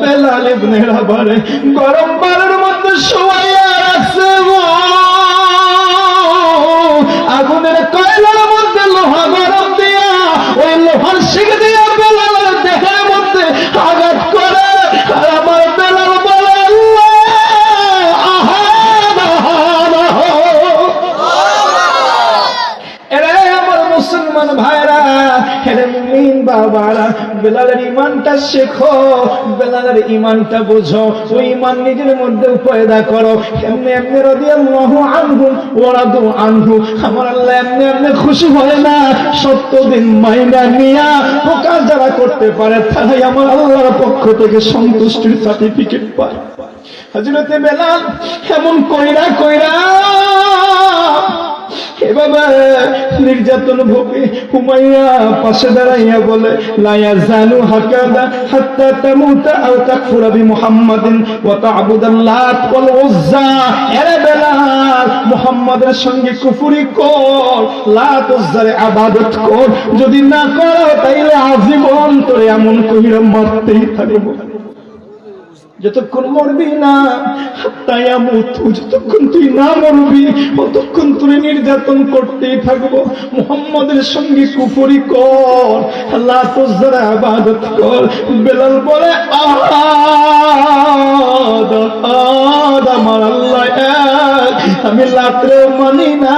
বেলাল ইবনে রাবারে গরম বারের মধ্যে শোয়াইয়া বাবারা, বেলালের ইমানটা শেখো, বেলালের ইমানটা বুঝো, ওই ইমান নিজের মধ্যে পয়দা করো। এমনি এমনি আনহু আনহু, আমার আল্লাহ এমনি এমনি খুশি হয় না, সত্য দিন মাইনা নিয়া প্রকাশ যারা করতে পারে, তারাই আমার আল্লাহর পক্ষ থেকে সন্তুষ্টির সার্টিফিকেট পায়। হজরতে বেলাল এমন কইরা কইরা বাবা, নির্যাতন ভোগে হুমাইয়া পাশে দাঁড়াইয়া বলে জানু হাকাদা হাত্তা তামুতা আও মুহাম্মাদিন ওয়া ওয়াল উজ্জা। মুহাম্মাদের সঙ্গে কুফরি কর, লাত উজ্জার ইবাদত কর। যদি না করো, তাইলে আজীবন তোরে এমন কইরা মারতেই থাকব যতক্ষণ মরবি না তাই আমতু যতক্ষণ তুই না মরবি, ততক্ষণ তুই নির্যাতন করতেই থাকব। মোহাম্মদের সঙ্গে কুপুরি কর কর। বেলাল বলে আমার আল্লাহ আমি লাত্রেও মানি না,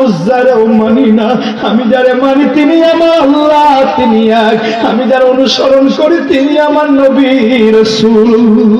উজ্জারেও মানি না। আমি যারে মানি তিনি আমার আল্লাহ, তিনি এক। আমি যার অনুসরণ করি তিনি আমার নবীর রাসূলুল্লাহ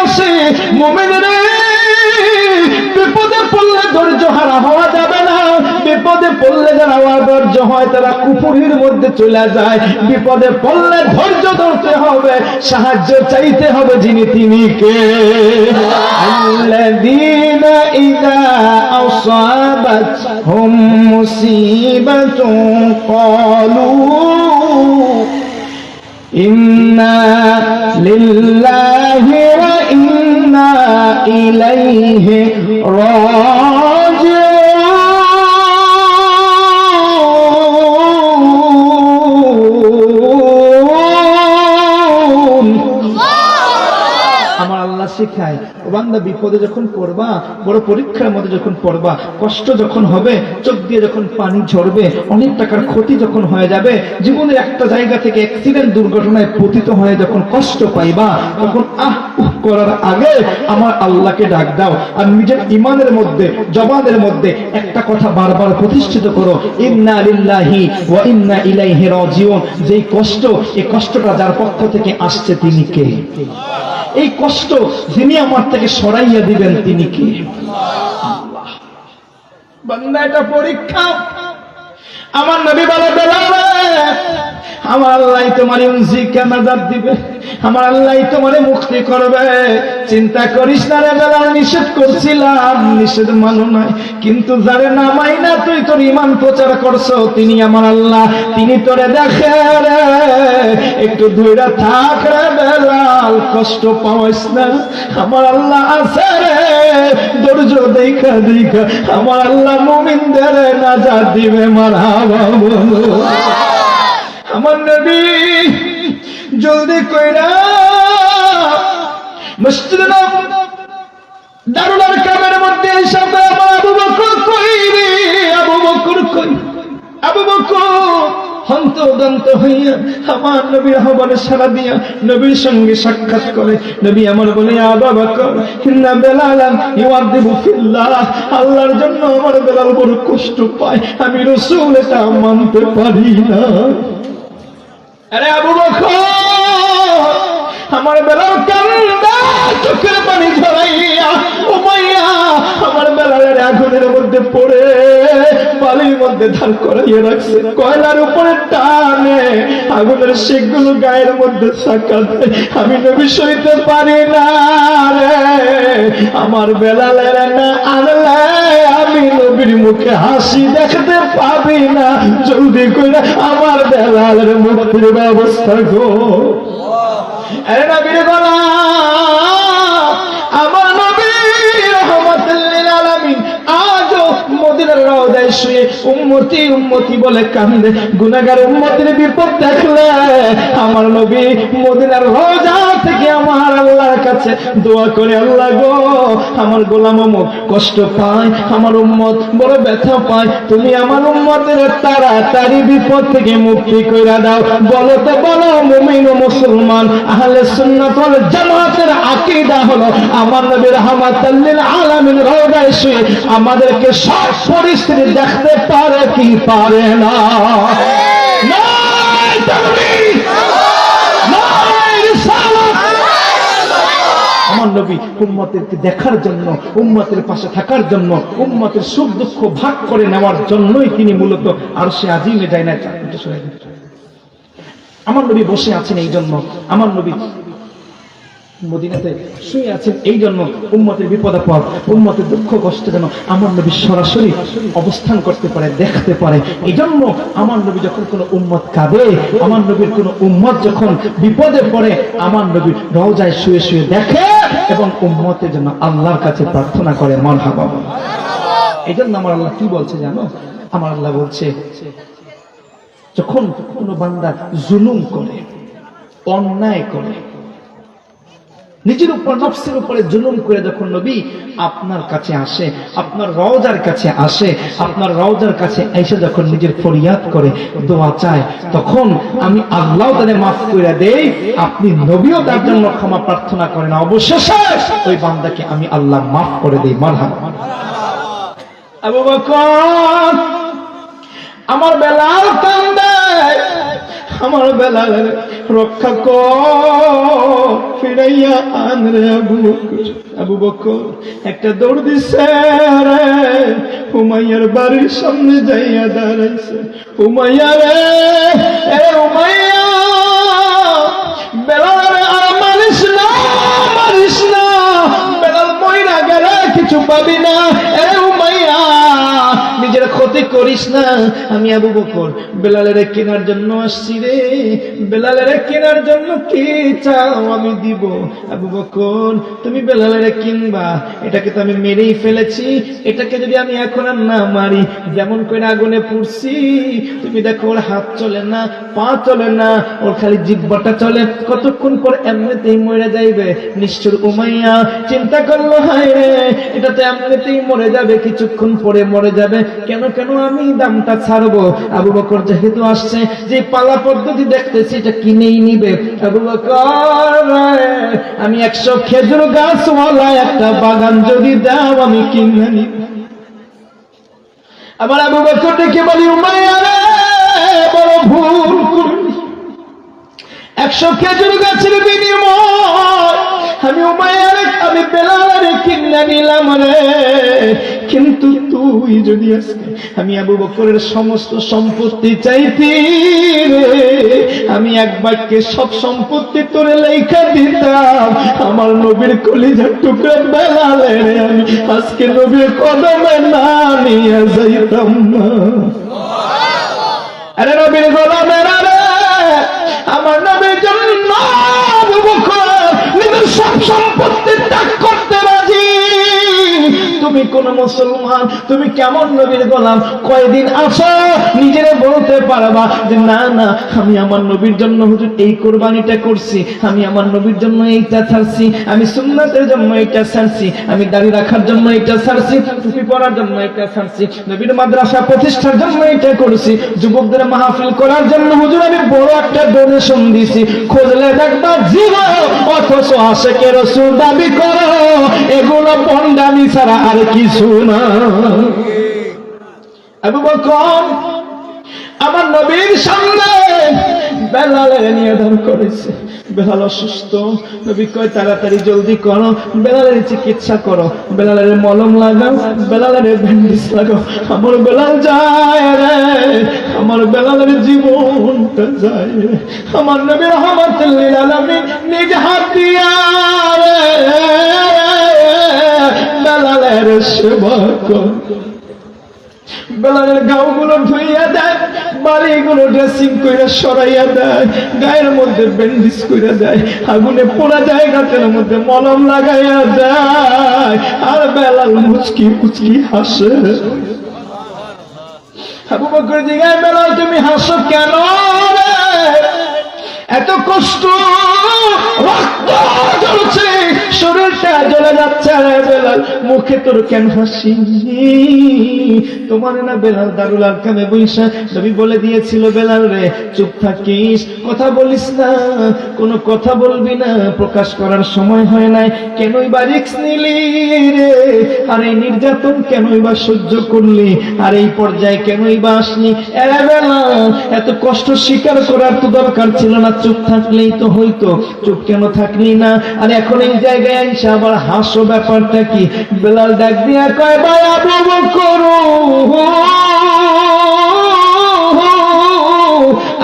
থেকে আসে মোমেনের বিপদে পড়লে ধৈর্য হারা হওয়া যাবে না বিপদে পড়লে যারা ধৈর্য হয় তারা কুপুরির মধ্যে চলে যায় বিপদে পড়লে ধৈর্য ধরতে হবে সাহায্য চাইতে হবে যিনি তিনি কে الذين إذا أصابتهم مصيبة قالوا ইন্না লিল্লাহি ওয়া ইন্না ইলাইহি রাজিউন। শিখায়। ও বান্দা বিপদে যখন পড়বা, বড় পরীক্ষার মধ্যে যখন পড়বা, কষ্ট যখন হবে, চোখ দিয়ে যখন পানি ঝরবে, অনেক টাকার ক্ষতি যখন হয়ে যাবে, জীবনের একটা জায়গা থেকে অ্যাক্সিডেন্ট দুর্ঘটনায় পতিত হয়ে যখন কষ্ট পাইবা, তখন আহ, উহ, করার আগে আমার আল্লাহকে ডাক দাও আর নিজের ইমানের মধ্যে, জবানের মধ্যে একটা কথা বারবার প্রতিষ্ঠিত করো, ইন্না লিল্লাহি ওয়া ইন্না ইলাইহি রাজিউন। যেই কষ্ট, এই কষ্টটা যার পক্ষ থেকে আসছে তিনি কে? এই কষ্ট যিনি আমার থেকে সরাইয়া দিবেন, তিনি কে? বন্ধা এটা পরীক্ষা। আমার নবী বলে, বেলাল আমার আল্লাহ তোমার ইউজিকে নাজাত দিবে? আমার আল্লাহ তোমারে মুক্তি করবে। চিন্তা করিস না রে বেলাল, নিষেধ করছিলাম, নিষেধ মানো নাই। কিন্তু যারে নামাই না, তুই তোর ইমান প্রচার করছ, তিনি আমার আল্লাহ, তিনি তোরে দেখে রে। একটু ধৈর্য থাক রে বেলাল, কষ্ট পাওয়াইস না। আমার আল্লাহ আছে রে, ধৈর্য দেখা দেখা। আমার আল্লাহ মুমিনদের নাজাত দিবে, মারহাবা বলো। আমার নবী জলদি কইরা মসজিদ দারুলার কামের মধ্যে আমার আবু বকর কই রে? আবু বকর কই? আবু বকর হন্তদন্ত হইয়া আমার নবীর আহ্বানে সারা দিয়া নবীর সঙ্গে সাক্ষাৎ করে, নবী আমার বলে আবা বকর ইন্না বেলালান ইউআদিবু ফিল্লাহ, আল্লাহর জন্য আমার বেলাল বড় কষ্ট পায়, আমি রাসূল এটা মানতে পারি না। আরে আবু বকর, আমার বেলার কান্দা চোখের পানি ঝরাইয়া উমাইয়া আমার বেলার আগুনের মধ্যে পড়ে, বালির মধ্যে ধার করাইয়া রাখছে। কয়লার উপরে টানে আগুনের শেখগুলো গায়ের মধ্যে সাক্ষাৎ আমি নবী সইতে পারি না রে। আমার বেলালের না আনলে আমি নবীর মুখে হাসি দেখতে পাবি না। জলদি করে আমার বেলালের মুক্তির ব্যবস্থা গো। আরে নবীর গলা শুয়ে উম্মতি উম্মতি বলে কান্দে। গুনাহগার উম্মতির বিপদ দেখলে আমার নবী মদিনার রওজা থেকে আমার আল্লাহর কাছে দোয়া করে, আল্লাহ গো, আমার গোলাম কষ্ট পায়, আমার উম্মত বড় ব্যথা পায়। তুমি আমার উম্মতের তাড়াতাড়ি বিপদ থেকে মুক্তি কইরা দাও। বলো তো, বলো, মুমিন ও মুসলমান, আহলে সুন্নাত ওয়াল জামাতের আকীদা হলো আমার নবী রাহমাতাল লিল আলামিন রওজায় শুয়ে আমাদেরকে সব পরিস্থিতি দেখতে পারে কি পারে না। দেখার জন্য, উম্মতের পাশে থাকার জন্য, উম্মতের সুখ দুঃখ ভাগ করে নেওয়ার জন্যই তিনি মূলত আর সে আজিমে যায় না। আমার নবী বসে আছেন এই জন্য। আমার নবী মদিনাতে শুয়ে আছেন এই জন্য উম্মতের বিপদ আপদ, উম্মতের দুঃখ, কষ্ট যেন আমার নবী সরাসরি অবস্থান করতে পারে, দেখতে পারে। এই জন্য আমার নবী যখন কোনো উম্মত কাঁদে, আমার নবীর কোনো উম্মত যখন বিপদে পড়ে, আমার নবী রওজায় শুয়ে শুয়ে দেখে এবং উম্মতের জন্য আল্লাহর কাছে প্রার্থনা করে মন হাবা এই জন্য আমার আল্লাহ কি বলছে জানো? আমার আল্লাহ বলছে, যখন কোনো বান্দা জুলুম করে, অন্যায় করে নিজের উপর, নফসের উপরে জুলুম করে যখন নবী আপনার কাছে আসে, আপনার রওজার কাছে আসে, আপনার রওজার কাছে এসে যখন নিজের ফরিয়াদ করে, দোয়া চায়, তখন আমি আল্লাহ তাদের মাফ করে দেই। আপনি নবীও তার জন্য ক্ষমা প্রার্থনা করেন। অবশেষে ওই বান্দাকে আমি আল্লাহ মাফ করে দেই। বকর, আমার কান্দে আমার বেলা রক্ষা ফিরাইয়া আন রে আবু আবু বক একটা দৌড় দিছে রে। হুমাইয়ার বাড়ির সামনে যাইয়া দাঁড়াইছে। হুমাইয়া রে করিস না। আমি আবু বকর, বেলালের কেনার জন্য আসছি রে। বেলালের কেনার জন্য কি চাও আমি দিব? আবু বকর, তুমি বেলালের কিনবা। এটাকে তো আমি মেরেই ফেলেছি। এটাকে যদি আমি এখন আর না মারি, যেমন করে আগুনে পুড়ছি, তুমি দেখো ওর হাত চলে না, পা চলে না, ওর খালি জিব্বাটা চলে। কতক্ষণ পর এমনিতেই মরে যাইবে? নিশ্চয় উমাইয়া চিন্তা করল, হায় রে, এটা তো এমনিতেই মরে যাবে, কিছুক্ষণ পরে মরে যাবে। কেন কেন আমি দামটা ছাড়বো। আবু বকর যেহেতু আসছে, যে পালা পদ্ধতি দেখতেছি, এটা কিনেই নিবে। আবু বকর, আমি একশো খেজুর গাছওয়ালা, একটা বাগান যদি দাও, আমি কিনে নিব। আবার আবু বকর ডেকে বলি উমাইয়ারে বড় ভুল একশো খেজুর গাছের বিনিময়, আমি উমায়ার আমি বেলার কিনে নিলাম রে। কিন্তু তুই যদি আজকে আমি আবু বকরের সমস্ত সম্পত্তি চাইতি আমি এক বাক্যে সব সম্পত্তি তোরে লেখা দিতাম। আমার নবীর কলিজার টুকরা বেলালে আমি আজকে নবীর কদমে না নিয়ে যাইতাম আরে নবীর তুমি কোন মুসলমান, তুমি কেমন নবীর গোলাম? কয়দিন আসো নিজের বলতে পারবা যে, না না, আমি আমার নবীর জন্য হুজুর এই কোরবানিটা করছি, আমি আমার নবীর জন্য এইটা ছাড়ছি, আমি সুন্নাতের জন্য এইটা ছাড়ছি, আমি দাড়ি রাখার জন্য এইটা ছাড়ছি, টুপি পরার জন্য এটা ছাড়ছি, নবীর মাদ্রাসা প্রতিষ্ঠার জন্য এটা করেছি, যুবকদের মাহফিল করার জন্য হুজুর আমি বড় একটা ডোনেশন দিছি। খুঁজলে দেখবা জিরো অথচ আশেকে রসুল দাবি করো, এগুলো পন্ডামি ছাড়া আর কিছু না। আবু বকর আমার নবীর সামনে বেলালের নিয়ে দান করেছে। বেলাল অসুস্থ। নবী কয়, তাড়াতাড়ি জলদি করো। বেলালের চিকিৎসা করো। বেলালের মলম লাগাও। বেলালের ব্যান্ডেজ লাগাও। আমার বেলাল যায় রে। আমার বেলালের জীবনটা যায় রে। আমার নবী নিজ হাত দিয়া রে। সেবা কর। বেলালের ধুইয়া দেয় ড্রেসিং সরাইয়া দেয়, গায়ের মধ্যে ব্যান্ডেজ দেয়, আগুনে পোড়া জায়গাটার মধ্যে মলম লাগাইয়া দেয়। আর বেলাল মুচকি মুচকি হাসে। আবু বকর জিগায় বেলাল, তুমি হাসো কেন? এত কষ্ট, রক্ত জ্বলছে শরীরটা জ্বলে যাচ্ছে। রে বেলাল, মুখে তোর কেন হাসি? তোমার না বেলাল দারুল আরকামে বৈশা। নবী বলে দিয়েছিল, বেলাল রে, চুপ থাকিস। কথা বলিস না, কোনো কথা বলবি না। প্রকাশ করার সময় হয় নাই। কেনই বা রিক্স নিলি রে? আর এই নির্যাতন কেনই বা সহ্য করলি? আর এই পর্যায়ে কেনই বা আসলি? এরা বেলা এত কষ্ট স্বীকার করার তো দরকার ছিল না। চুপ থাকলেই তো হইতো, চুপ কেন থাকলি না? আর এখন এই জায়গায় আইসা আবার হাসো ব্যাপারটা কি? বেলাল ডাক দিয়া কয়, ভাই, আবু করো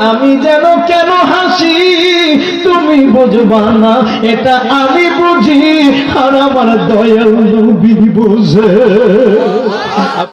আমি যেন কেন হাসি? তুমি বুঝবা না, এটা আমি বুঝি, আর আমার দয়াল বোঝে।